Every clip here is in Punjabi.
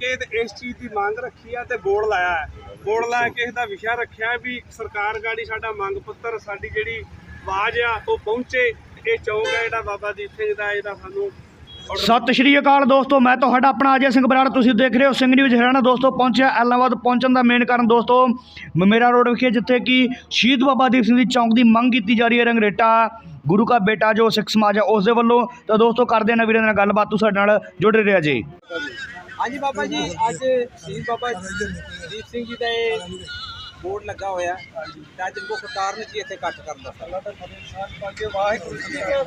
ਕੇ ਤੇ ਇਸ ਚੀਜ਼ ਦੀ ਮੰਗ ਰੱਖੀ ਆ ਤੇ ਬੋਰਡ ਲਾਇਆ ਹੈ। ਬੋਰਡ ਲਾ ਕੇ ਇਸ ਵਿਸ਼ਾ ਰੱਖਿਆ ਵੀ ਸਰਕਾਰ ਗਾੜੀ ਸਾਡਾ ਮੰਗ ਪੱਤਰ, ਸਾਡੀ ਜਿਹੜੀ ਆਵਾਜ਼ ਆ, ਉਹ ਪਹੁੰਚੇ। ਇਹ ਚੌਂਕ ਹੈ ਜਿਹੜਾ ਬਾਬਾ ਦੀਪ ਸਿੰਘ ਦਾ, ਇਹਦਾ ਸਾਨੂੰ ਸਤਿ ਸ਼੍ਰੀ ਅਕਾਲ ਦੋਸਤੋ, ਮੈਂ ਤੁਹਾਡਾ ਆਪਣਾ ਅਜੇ ਸਿੰਘ ਬਰਾੜ, ਤੁਸੀਂ ਦੇਖ ਰਹੇ ਹੋ ਸਿੰਘ ਨਿਊਜ਼ ਹਰਿਆਣਾ। ਦੋਸਤੋ, ਪਹੁੰਚਿਆ ਐਲਾਹਾਬਾਦ ਪਹੁੰਚਣ ਦਾ ਮੇਨ ਕਾਰਨ ਦੋਸਤੋ, ਮਮੇਰਾ ਰੋਡ ਵਿਖੇ ਜਿੱਥੇ ਕਿ ਸ਼ਹੀਦ ਬਾਬਾ ਦੀਪ ਸਿੰਘ ਦੀ ਚੌਂਕ ਦੀ ਮੰਗ ਕੀਤੀ ਜਾ ਰਹੀ ਹੈ, ਰੰਗਰੇਟਾ ਗੁਰੂ ਕਾ ਬੇਟਾ ਜੋ ਸਿੱਖ ਸਮਾਜ ਹੈ, ਉਸ ਦੇ ਵੱਲੋਂ। ਤਾਂ ਦੋਸਤੋ, ਕਰਦੇ ਹਾਂ ਵੀਰਾਂ ਨਾਲ ਗੱਲਬਾਤ, ਤੁਸੀਂ ਸਾਡੇ ਨਾਲ ਜੁੜ ਰਿਹਾ ਜੀ। ਹਾਂਜੀ ਬਾਬਾ ਜੀ, ਅੱਜ ਸ਼ਹੀਦ ਬਾਬਾ ਦੀਪ ਸਿੰਘ ਜੀ ਦਾ ਇਹ ਬੋਰਡ ਲੱਗਾ ਹੋਇਆ। ਤੇ ਅੱਜ ਮੁੱਖ ਕਾਰਨ ਕੀ ਇੱਥੇ ਕੱਟ ਕਰਨ ਦਾ? ਅੱਲਾਹ ਦਾ ਵਾਹਿਗੁਰੂ ਜੀ ਕਾ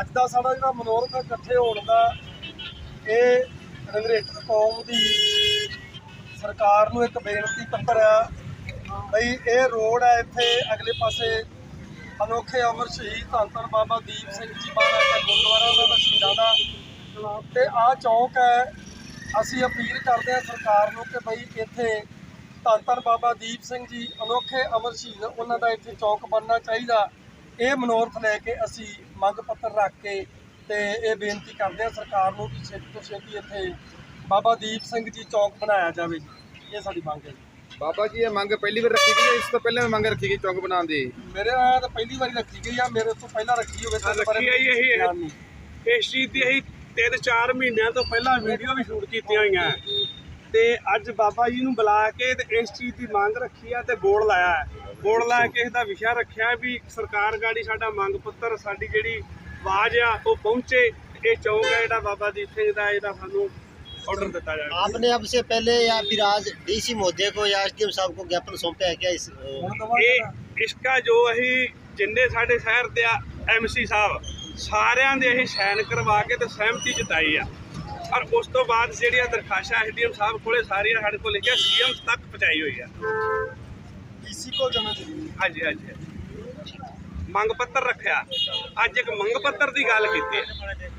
ਅੱਜ ਦਾ ਸਾਡਾ ਜਿਹੜਾ ਮਨੋਰਥ ਇਕੱਠੇ ਹੋਣ ਦਾ, ਇਹ ਰੰਗਰੇਟਰ ਕੌਮ ਦੀ ਸਰਕਾਰ ਨੂੰ ਇੱਕ ਬੇਨਤੀ ਪੱਤਰ ਆ, ਬਈ ਇਹ ਰੋਡ ਹੈ ਇੱਥੇ, ਅਗਲੇ ਪਾਸੇ ਅਨੋਖੇ ਅਮਰ ਸ਼ਹੀਦ ਧੰਨ ਧੰਨ ਬਾਬਾ ਦੀਪ ਸਿੰਘ ਜੀ ਮਹਾਰਾਜ ਦਾ ਗੁਰਦੁਆਰਾ ਉਹਨਾਂ ਦਾ ਸ਼ਹੀਦਾਂ ਦਾ ਤੇ ਆਹ ਚੌਕ ਹੈ, ਅਸੀਂ ਅਪੀਲ ਕਰਦੇ ਹਾਂ ਸਰਕਾਰ ਨੂੰ ਕਿ ਬਈ ਇੱਥੇ ਧੰਨ ਧੰਨ ਬਾਬਾ ਦੀਪ ਸਿੰਘ ਜੀ, ਅਨੋਖੇ ਅਮਰ ਸ਼ਹੀਦ ਉਹਨਾਂ ਦਾ ਇੱਥੇ ਚੌਕ ਬਣਨਾ ਚਾਹੀਦਾ। ਇਹ ਮਨੋਰਥ ਲੈ ਕੇ ਅਸੀਂ ਮੰਗ ਪੱਤਰ ਰੱਖ ਕੇ ਤੇ ਇਹ ਬੇਨਤੀ ਕਰਦੇ ਹਾਂ ਸਰਕਾਰ ਨੂੰ ਕਿ ਛੇਤੀ ਤੋਂ ਛੇਤੀ ਇੱਥੇ ਬਾਬਾ ਦੀਪ ਸਿੰਘ ਜੀ ਚੌਕ ਬਣਾਇਆ ਜਾਵੇ। ਇਹ ਸਾਡੀ ਮੰਗ ਹੈ ਜੀ। ਬਾਬਾ ਜੀ ਇਹ ਮੰਗ ਪਹਿਲੀ ਵਾਰ ਰੱਖੀ ਗਈ ਹੈ ਇਸ ਤੋਂ ਪਹਿਲਾਂ ਵੀ ਮੰਗ ਰੱਖੀ ਗਈ ਚੌਕ ਬਣਾਉਣ ਦੀ ਮੇਰੇ ਨਾਲ ਤਾਂ ਪਹਿਲੀ ਵਾਰੀ ਰੱਖੀ ਗਈ ਆ ਮੇਰੇ ਤੋਂ ਪਹਿਲਾਂ ਰੱਖੀ ਹੋਵੇ ਤਾਂ ਰੱਖੀ ਆਈ ਇਹੀ ਹੈ। ਨਹੀਂ। ਇਸ ਚੀਜ਼ ਦੀ ਅਸੀਂ ਤਿੰਨ ਚਾਰ ਮਹੀਨਿਆਂ ਤੋਂ ਪਹਿਲਾਂ ਵੀਡੀਓ ਵੀ ਸ਼ੂਟ ਕੀਤੀਆਂ ਹੋਈਆਂ ਤੇ ਅੱਜ ਬਾਬਾ ਜੀ ਨੂੰ ਬੁਲਾ ਕੇ ਤੇ ਇਸ ਚੀਜ਼ ਦੀ ਮੰਗ ਰੱਖੀ ਆ ਤੇ ਬੋਰਡ ਲਾਇਆ ਹੈ ਬੋਰਡ ਲਾ ਕੇ ਇਸ ਦਾ ਵਿਸ਼ਾ ਰੱਖਿਆ ਵੀ ਸਰਕਾਰ ਗਾੜੀ ਸਾਡਾ ਮੰਗ ਪੱਤਰ ਸਾਡੀ ਜਿਹੜੀ ਆਵਾਜ਼ ਆ ਉਹ ਪਹੁੰਚੇ ਇਹ ਚੌਂਕ ਹੈ ਜਿਹੜਾ ਬਾਬਾ ਦੀਪ ਸਿੰਘ ਦਾ ਇਹਦਾ ਸਾਨੂੰ ਆਰਡਰ ਦਿੱਤਾ ਜਾਵੇ आपने अब से पहले या फिर आज डीसी महोदय को या एसडीएम साहब को ज्ञापन सौंपा है क्या इस अ, ਹੁਣ ਦਵਾਂਗੇ ਨਾ। ਇਹ ਇਸਕਾ ਜੋ ਅਸੀਂ ਜਿੰਨੇ ਸਾਡੇ ਸ਼ਹਿਰ ਦੇ ਆ ਐਮਸੀ ਸਾਹਿਬ ਸਾਰਿਆਂ ਦੇ ਅਸੀਂ ਸਾਈਨ ਕਰਵਾ ਕੇ ਤੇ ਸਹਿਮਤੀ ਜਤਾਈ ਆ ਔਰ ਉਸ ਤੋਂ ਬਾਅਦ ਜਿਹੜੀਆਂ ਦਰਖਾਸ਼ਾਂ ਐਸਡੀਐਮ ਸਾਹਿਬ ਕੋਲੇ ਸਾਰੀਆਂ ਸਾਡੇ ਕੋਲ ਲਿਖਿਆ ਸੀਐਮ ਤੱਕ ਪਹੁੰਚਾਈ ਹੋਈ ਆ ਡੀਸੀ ਕੋਲ ਜਾਣਾ ਜ਼ਰੂਰੀ ਹੈ। ਹਾਂਜੀ ਹਾਂਜੀ ਹਾਂਜੀ। ਮੰਗ ਪੱਤਰ ਰੱਖਿਆ ਅੱਜ ਇੱਕ ਮੰਗ ਪੱਤਰ ਦੀ ਗੱਲ ਕੀਤੀ ਹੈ